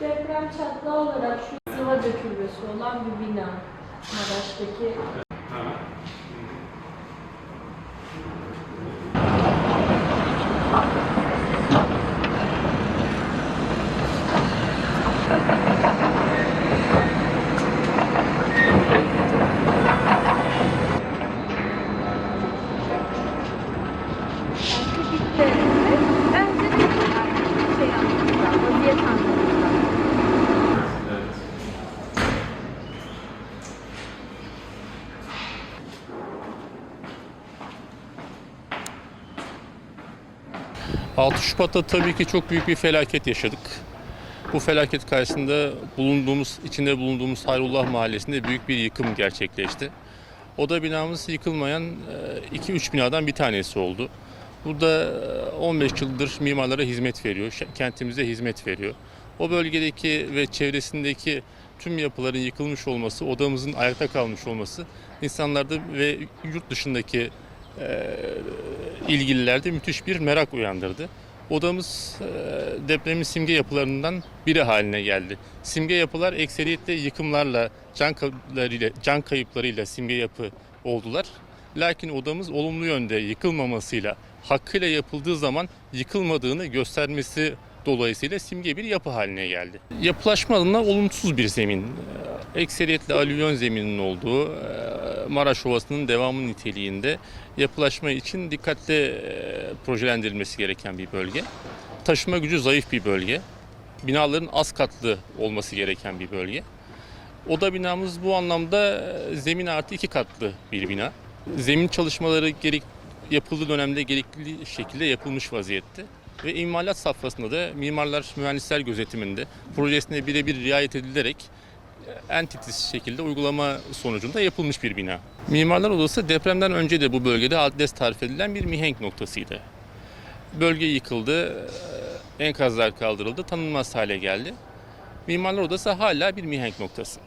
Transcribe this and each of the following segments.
Deprem çatlağı olarak şu sıva dökülmesi olan bir bina. Maraş'taki Bence de şey anlamında, vaziyet anlamında. Evet. 6 Şubat'ta tabii ki çok büyük bir felaket yaşadık. Bu felaket karşısında bulunduğumuz, içinde bulunduğumuz Hayrullah Mahallesi'nde büyük bir yıkım gerçekleşti. Oda binamız yıkılmayan 2-3 binadan bir tanesi oldu. Bu da e, 15 yıldır mimarlara hizmet veriyor, kentimize hizmet veriyor. O bölgedeki ve çevresindeki tüm yapıların yıkılmış olması, odamızın ayakta kalmış olması insanlarda ve yurt dışındaki e, ilgililerde müthiş bir merak uyandırdı. Odamız e, depremin simge yapılarından biri haline geldi. Simge yapılar ekseriyetle yıkımlarla, can kayıplarıyla, can kayıplarıyla simge yapı oldular. Lakin odamız olumlu yönde yıkılmamasıyla, hakkıyla yapıldığı zaman yıkılmadığını göstermesi dolayısıyla simge bir yapı haline geldi. Yapılaşma adına olumsuz bir zemin. Ekseriyetle alüvyon zemininin olduğu Maraş Ovası'nın devamı niteliğinde yapılaşma için dikkatli projelendirilmesi gereken bir bölge. Taşıma gücü zayıf bir bölge. Binaların az katlı olması gereken bir bölge. Oda binamız bu anlamda zemin artı iki katlı bir bina. Zemin çalışmaları gerek yapıldığı dönemde gerekli şekilde yapılmış vaziyette. Ve imalat safhasında da mimarlar mühendisler gözetiminde projesine birebir riayet edilerek en titiz şekilde uygulama sonucunda yapılmış bir bina. Mimarlar Odası depremden önce de bu bölgede adres tarif edilen bir mihenk noktasıydı. Bölge yıkıldı, e, enkazlar kaldırıldı, tanınmaz hale geldi. Mimarlar Odası hala bir mihenk noktası.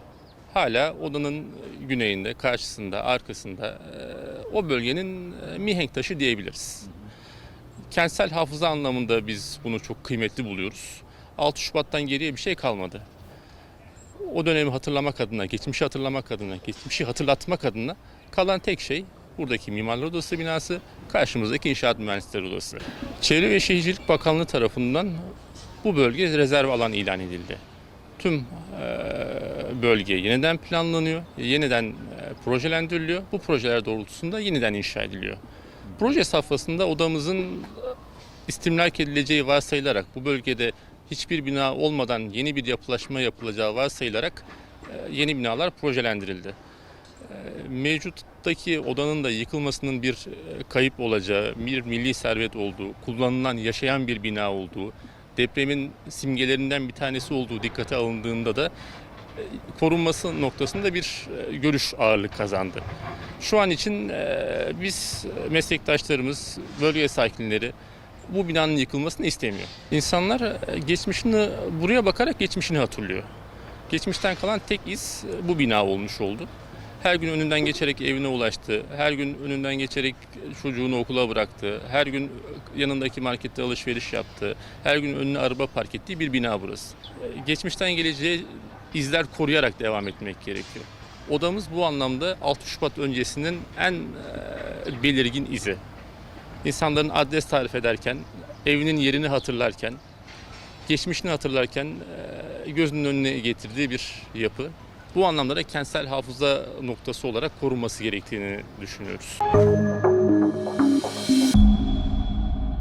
Hala odanın güneyinde, karşısında, arkasında e, o bölgenin e, mihenk taşı diyebiliriz. Kentsel hafıza anlamında biz bunu çok kıymetli buluyoruz. 6 Şubat'tan geriye bir şey kalmadı o dönemi hatırlamak adına, geçmişi hatırlamak adına, geçmişi hatırlatmak adına kalan tek şey buradaki Mimarlar Odası binası, karşımızdaki İnşaat Mühendisleri Odası. Çevre ve Şehircilik Bakanlığı tarafından bu bölge rezerv alan ilan edildi. Tüm bölge yeniden planlanıyor, yeniden projelendiriliyor. Bu projeler doğrultusunda yeniden inşa ediliyor. Proje safhasında odamızın istimlak edileceği varsayılarak bu bölgede hiçbir bina olmadan yeni bir yapılaşma yapılacağı varsayılarak e, yeni binalar projelendirildi. E, Mevcuttaki odanın da yıkılmasının bir e, kayıp olacağı, bir milli servet olduğu, kullanılan, yaşayan bir bina olduğu, depremin simgelerinden bir tanesi olduğu dikkate alındığında da korunması noktasında bir görüş ağırlık kazandı. Şu an için biz meslektaşlarımız, bölge sakinleri bu binanın yıkılmasını istemiyor. İnsanlar e, geçmişini buraya bakarak geçmişini hatırlıyor. Geçmişten kalan tek iz e, bu bina olmuş oldu. Her gün önünden geçerek evine ulaştı. Her gün önünden geçerek çocuğunu okula bıraktı. Her gün yanındaki markette alışveriş yaptı. Her gün önüne araba park ettiği bir bina burası. E, Geçmişten geleceğe izler koruyarak devam etmek gerekiyor. Odamız bu anlamda 6 Şubat öncesinin en e, belirgin izi insanların adres tarif ederken, evinin yerini hatırlarken, geçmişini hatırlarken gözünün önüne getirdiği bir yapı. Bu anlamda da kentsel hafıza noktası olarak korunması gerektiğini düşünüyoruz.